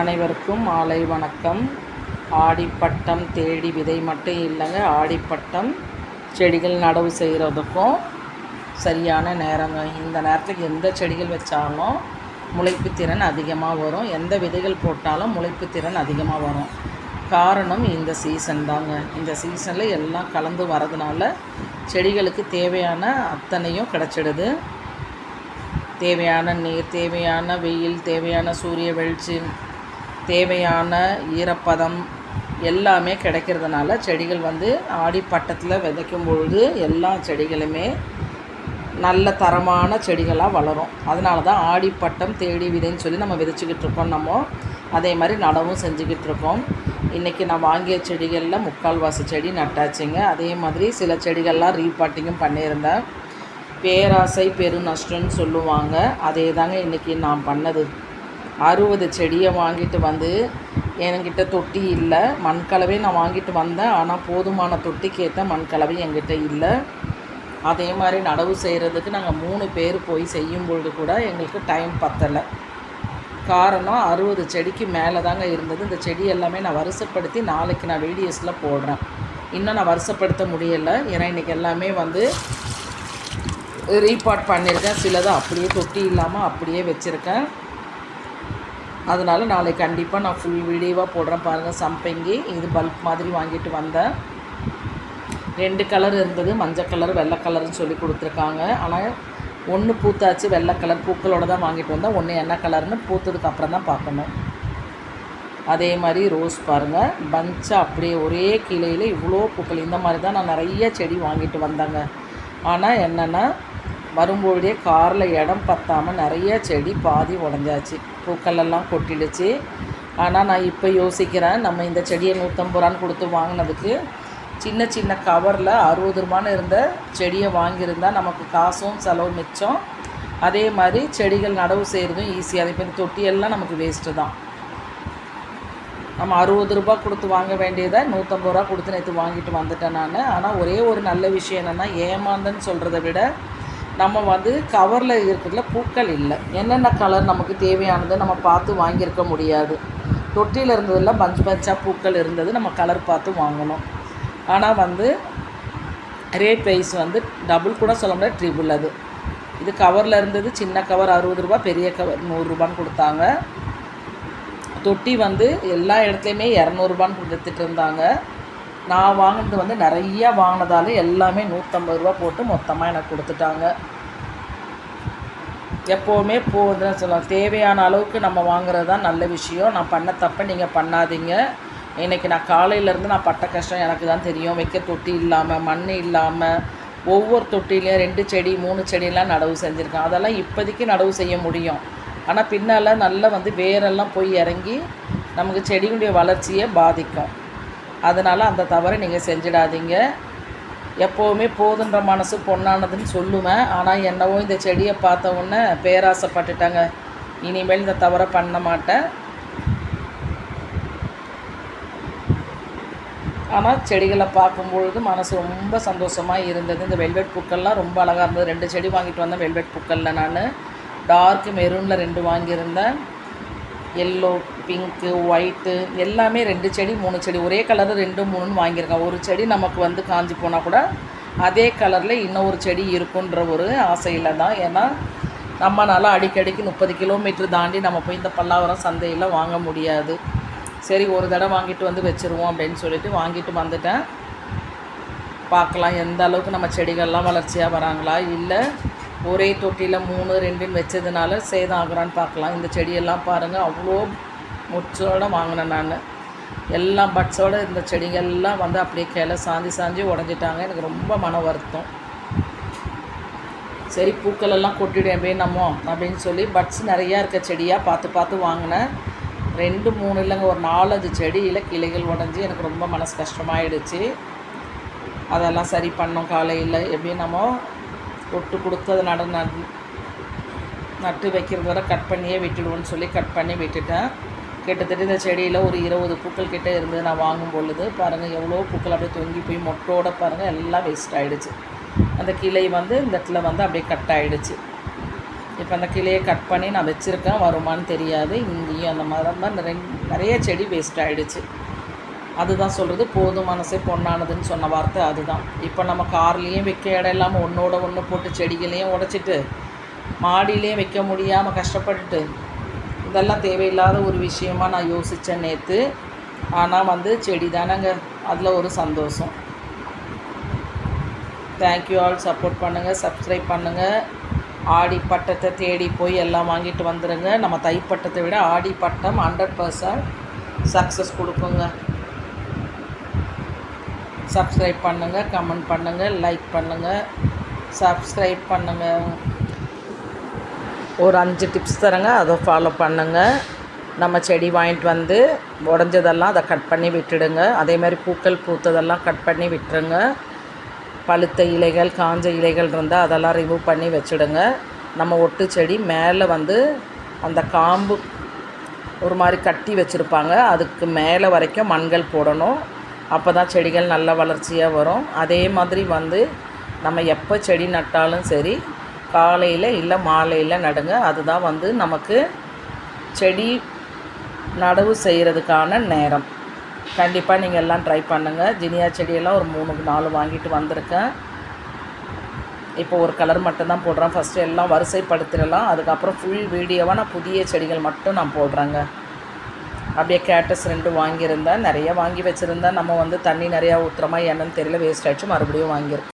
அனைவருக்கும் மாலை வணக்கம். ஆடிப்பட்டம் தேடி விதை மட்டும் இல்லைங்க ஆடிப்பட்டம் செடிகள் நடவு செய்கிறதுக்கும் சரியான நேரங்க. இந்த நேரத்துக்கு எந்த செடிகள் வச்சாலும் முளைப்பு திறன் அதிகமாக வரும். எந்த விதைகள் போட்டாலும் முளைப்பு திறன் அதிகமாக வரும். காரணம் இந்த சீசன் தாங்க. இந்த சீசனில் எல்லாம் கலந்து வரதுனால செடிகளுக்கு தேவையான அத்தனையும் கிடச்சிடுது. தேவையான நீர் தேவையான வெயில் தேவையான சூரிய வெளிச்சம் தேவையான ஈரப்பதம் எல்லாமே கிடைக்கிறதுனால செடிகள் வந்து ஆடிப்பட்டத்தில் விதைக்கும் பொழுது எல்லா செடிகளுமே நல்ல தரமான செடிகளாக வளரும். அதனால தான் ஆடிப்பட்டம் தேடி விதைன்னு சொல்லி நம்ம விதைச்சிக்கிட்டு இருக்கோம் நம்ம. அதே மாதிரி நடவும் செஞ்சுக்கிட்டு இருக்கோம். இன்றைக்கி நான் வாங்கிய செடிகளில் முக்கால்வாசி செடி நட்டாச்சுங்க. அதே மாதிரி சில செடிகள்லாம் ரீபாட்டிங்கும் பண்ணியிருந்தேன். பேராசை பெரு நஷ்டம்னு சொல்லுவாங்க. அதே தாங்க இன்றைக்கி நான் பண்ணது. அறுபது செடியை வாங்கிட்டு வந்து என்கிட்ட தொட்டி இல்லை. மண்கலவை நான் வாங்கிட்டு வந்தேன். ஆனால் போதுமான தொட்டிக்கு ஏற்ற மண்கலவை என்கிட்ட இல்லை. அதே மாதிரி நடவு செய்கிறதுக்கு நாங்கள் மூணு பேர் போய் செய்யும் பொழுது கூட எங்களுக்கு டைம் பத்தலை. காரணம் அறுபது செடிக்கு மேலே தாங்க இருந்தது. இந்த செடி எல்லாமே நான் வருஷப்படுத்தி நாளைக்கு நான் வீடியோஸில் போடுறேன். இன்னும் நான் வருஷப்படுத்த முடியலை. ஏன்னா இன்றைக்கி எல்லாமே வந்து ரீபாட் பண்ணியிருக்கேன். சிலதை அப்படியே தொட்டி இல்லாமல் அப்படியே வச்சுருக்கேன். அதனால் நாளைக்கு கண்டிப்பாக நான் ஃபுல் வீடியோவாக போடுறேன் பாருங்கள் சம்பங்கி இது பல்ப் மாதிரி வாங்கிட்டு வந்தேன். ரெண்டு கலர் இருந்தது. மஞ்சள் கலர் வெள்ளை கலர்னு சொல்லி கொடுத்துருக்காங்க. ஆனால் ஒன்று பூத்தாச்சு வெள்ளை கலர் பூக்களோடு தான் வாங்கிட்டு வந்தேன். ஒன்று என்ன கலர்னு பூத்ததுக்கு அப்புறம் தான் பார்க்கணும். அதே மாதிரி ரோஸ் பாருங்கள் பஞ்சாக அப்படியே ஒரே கிளையில் இவ்வளோ பூக்கள். இந்த மாதிரி தான் நான் நிறைய செடி வாங்கிட்டு வந்தேங்க. ஆனால் என்னென்னா வரும்பொழுதே காரில் இடம் பத்தாமல் நிறைய செடி பாதி உடஞ்சாச்சு. பூக்களெல்லாம் கொட்டிடுச்சு. ஆனால் நான் இப்போ யோசிக்கிறேன் நம்ம இந்த செடியை நூற்றம்பது ரூபான்னு கொடுத்து வாங்கினதுக்கு சின்ன சின்ன கவரில் அறுபது ரூபான்னு இருந்த செடியை வாங்கியிருந்தால் நமக்கு காசும் செலவு மிச்சம். அதே மாதிரி செடிகள் நடவு செய்கிறதும் ஈஸியாக இப்போ இந்த தொட்டியெல்லாம் நமக்கு வேஸ்ட்டு தான். நம்ம அறுபது ரூபா கொடுத்து வாங்க வேண்டியதை நூற்றம்பது ரூபா கொடுத்து நேற்று வாங்கிட்டு வந்துட்டேன் நான். ஆனால் ஒரே ஒரு நல்ல விஷயம் என்னென்னா ஏமாந்தன்னு சொல்கிறத விட நம்ம வந்து கவரில் இருக்கிறதுல பூக்கள் இல்லை. என்னென்ன கலர் நமக்கு தேவையானதை நம்ம பார்த்து வாங்கியிருக்க முடியாது. தொட்டியில் இருந்ததெல்லாம் பஞ்சு பஞ்சாக பூக்கள் இருந்தது நம்ம கலர் பார்த்து வாங்கணும். ஆனால் வந்து ரேட் வைஸ் வந்து டபுள் கூட சொல்ல முடியாது ட்ரிபிள் அது. இது கவரில் இருந்தது சின்ன கவர் அறுபது ரூபா பெரிய கவர் நூறுரூபான்னு கொடுத்தாங்க. தொட்டி வந்து எல்லா இடத்துலையுமே இரநூறுபான்னு கொடுத்துட்டு இருந்தாங்க. நான் வாங்கினது வந்து நிறையா வாங்கினதால எல்லாமே நூற்றம்பது ரூபா போட்டு மொத்தமாக எனக்கு கொடுத்துட்டாங்க. எப்போவுமே போகுதுன்னு சொல்லலாம். தேவையான அளவுக்கு நம்ம வாங்குறது தான் நல்ல விஷயம். நான் பண்ண தப்பை நீங்கள் பண்ணாதீங்க. இன்றைக்கி நான் காலையிலேருந்து நான் பட்ட கஷ்டம் எனக்கு தான் தெரியும். வைக்க தொட்டி இல்லாமல் மண் இல்லாமல் ஒவ்வொரு தொட்டிலையும் ரெண்டு செடி மூணு செடியெல்லாம் நடவு செஞ்சுருக்கேன். அதெல்லாம் இப்போதைக்கு நடவு செய்ய முடியும். ஆனால் பின்னால் நல்லா வந்து வேரெல்லாம் போய் இறங்கி நமக்கு செடிகளுடைய வளர்ச்சியை பாதிக்கும். அதனால் அந்த தவறை நீங்கள் செஞ்சிடாதீங்க. எப்போவுமே போதுன்ற மனசு பொண்ணானதுன்னு சொல்லுவேன். ஆனால் என்னவோ இந்த செடியை பார்த்த உடனே பேராசைப்பட்டுட்டாங்க. இனிமேல் இந்த தவறை பண்ண மாட்டேன். ஆனால் செடிகளை பார்க்கும்பொழுது மனசு ரொம்ப சந்தோஷமாக இருந்தது. இந்த வெல்வெட் பூக்கள்லாம் ரொம்ப அழகாக இருந்தது. ரெண்டு செடி வாங்கிட்டு வந்தேன் வெல்வெட் பூக்களில் நான். டார்க் மெரூனில் ரெண்டு வாங்கியிருந்தேன். எல்லோ பிங்க்கு ஒயிட்டு எல்லாமே ரெண்டு செடி மூணு செடி. ஒரே கலரில் ரெண்டு மூணுன்னு வாங்கியிருக்கேன். ஒரு செடி நமக்கு வந்து காஞ்சி போனால் கூட அதே கலரில் இன்னொரு செடி இருக்குன்ற ஒரு ஆசையில் தான். ஏன்னா நம்மளால் அடிக்கடிக்கு முப்பது கிலோமீட்டர் தாண்டி நம்ம போய் இந்த பல்லாவரம் சந்தையில் வாங்க முடியாது. சரி ஒரு தடவை வாங்கிட்டு வந்து வச்சுருவோம் அப்படின்னு சொல்லிட்டு வாங்கிட்டு வந்துட்டேன். பார்க்கலாம் எந்த அளவுக்கு நம்ம செடிகள்லாம் வளர்ச்சியாக வராங்களா? இல்லை ஒரே தொட்டியில் மூணு ரெண்டுன்னு வச்சதுனால சேதம் ஆகுறான்னு பார்க்கலாம். இந்த செடியெல்லாம் பாருங்கள் அவ்வளோ முச்சோடு வாங்கினேன் நான். எல்லாம் பட்ஸோடு இந்த செடிகள்லாம் வந்து அப்படியே கிளை சாந்தி சாஞ்சி உடஞ்சிட்டாங்க. எனக்கு ரொம்ப மன வருத்தம். சரி பூக்கள் எல்லாம் கொட்டிடும் வேணாமோ அப்படின்னு சொல்லி பட்ஸ் நிறையா இருக்க செடியாக பார்த்து பார்த்து வாங்கினேன். ரெண்டு மூணு இல்லைங்க ஒரு நாலஞ்சு செடியில் கிளைகள் உடஞ்சி எனக்கு ரொம்ப மனசு கஷ்டமாயிடுச்சு. அதெல்லாம் சரி பண்ணோம் காலையில் எப்படி நம்ம ஒட்டு கொடுத்து அதை நட நட்டு வைக்கிறத வரை கட் பண்ணியே விட்டுடுவோன்னு சொல்லி கட் பண்ணி விட்டுட்டேன். கிட்டத்தட்ட இந்த செடியில் ஒரு இருபது பூக்கள் கிட்டே இருந்தது நான் வாங்கும் பொழுது. பாருங்கள் எவ்வளோ பூக்கள் அப்படியே தொங்கி போய் மொட்டோட பாருங்கள் எல்லாம் வேஸ்ட் ஆகிடுச்சு அந்த கிளை வந்து இந்த இடத்துல வந்து அப்படியே கட் ஆகிடுச்சு இப்போ அந்த கிளையை கட் பண்ணி நான் வச்சுருக்கேன். வருமான்னு தெரியாது. இங்கேயும் அந்த மாதிரி மாதிரி நிறைய நிறைய செடி வேஸ்ட் ஆகிடுச்சு அதுதான் சொல்கிறது போதும் மனசே பொண்ணானதுன்னு சொன்ன வார்த்தை அதுதான். இப்போ நம்ம கார்லேயும் வைக்க இடம் இல்லாமல் ஒன்றோட ஒன்று போட்டு செடிகளையும் உடைச்சிட்டு மாடியிலையும் வைக்க முடியாமல் கஷ்டப்பட்டுட்டு இதெல்லாம் தேவையில்லாத ஒரு விஷயமா நான் யோசித்தேன் நேற்று ஆனால் வந்து செடி தானேங்க. அதில் ஒரு சந்தோஷம். தேங்க்யூ ஆல் சப்போர்ட் பண்ணுங்கள் சப்ஸ்கிரைப் பண்ணுங்கள் ஆடி பட்டத்தை தேடி போய் எல்லாம் வாங்கிட்டு வந்துடுங்க நம்ம தைப்பட்டத்தை விட ஆடி பட்டம் ஹண்ட்ரட் பர்சன்ட் சக்ஸஸ் கொடுக்குங்க. சப்ஸ்கிரைப் பண்ணுங்கள் கமெண்ட் பண்ணுங்கள் லைக் பண்ணுங்கள் சப்ஸ்கிரைப் பண்ணுங்கள் ஒரு அஞ்சு டிப்ஸ் தரேங்க. அதை ஃபாலோ பண்ணுங்கள் நம்ம செடி வாங்கிட்டு வந்து உடஞ்சதெல்லாம் அதை கட் பண்ணி விட்டுடுங்க. அதே மாதிரி பூக்கள் பூத்ததெல்லாம் கட் பண்ணி விட்டுருங்க. பழுத்த இலைகள் காஞ்ச இலைகள் இருந்தால் அதெல்லாம் ரிமூவ் பண்ணி வச்சுடுங்க. நம்ம ஒட்டு செடி மேலே வந்து அந்த காம்பு ஒரு மாதிரி கட்டி வச்சுருப்பாங்க. அதுக்கு மேலே வரைக்கும் மண்கள் போடணும். அப்போ தான் செடிகள் நல்ல வளர்ச்சியாக வரும். அதே மாதிரி வந்து நம்ம எப்போ செடி நட்டாலும் சரி காலையில் இல்லை மாலையில் நடுங்க அதுதான் வந்து நமக்கு செடி நடவு செய்கிறதுக்கான நேரம். கண்டிப்பாக நீங்கள் எல்லாம் ட்ரை பண்ணுங்கள் ஜினியா செடியெல்லாம் ஒரு மூணு நாலு வாங்கிட்டு வந்திருக்கேன். இப்போ ஒரு கலர் மட்டும்தான் போடுறேன். ஃபஸ்ட்டு எல்லாம் வரிசைப்படுத்திடலாம். அதுக்கப்புறம் ஃபுல் வீடியோவாக நான் புதிய செடிகள் மட்டும் நான் போடுறேங்க. அப்படியே கேட்டஸ் ரெண்டு வாங்கியிருந்தேன். நிறைய வாங்கி வச்சுருந்தேன். நம்ம வந்து தண்ணி நிறையா ஊற்றுறோமா என்னன்னு தெரியல வேஸ்ட் ஆகிடுச்சு மறுபடியும் வாங்கியிருக்கோம்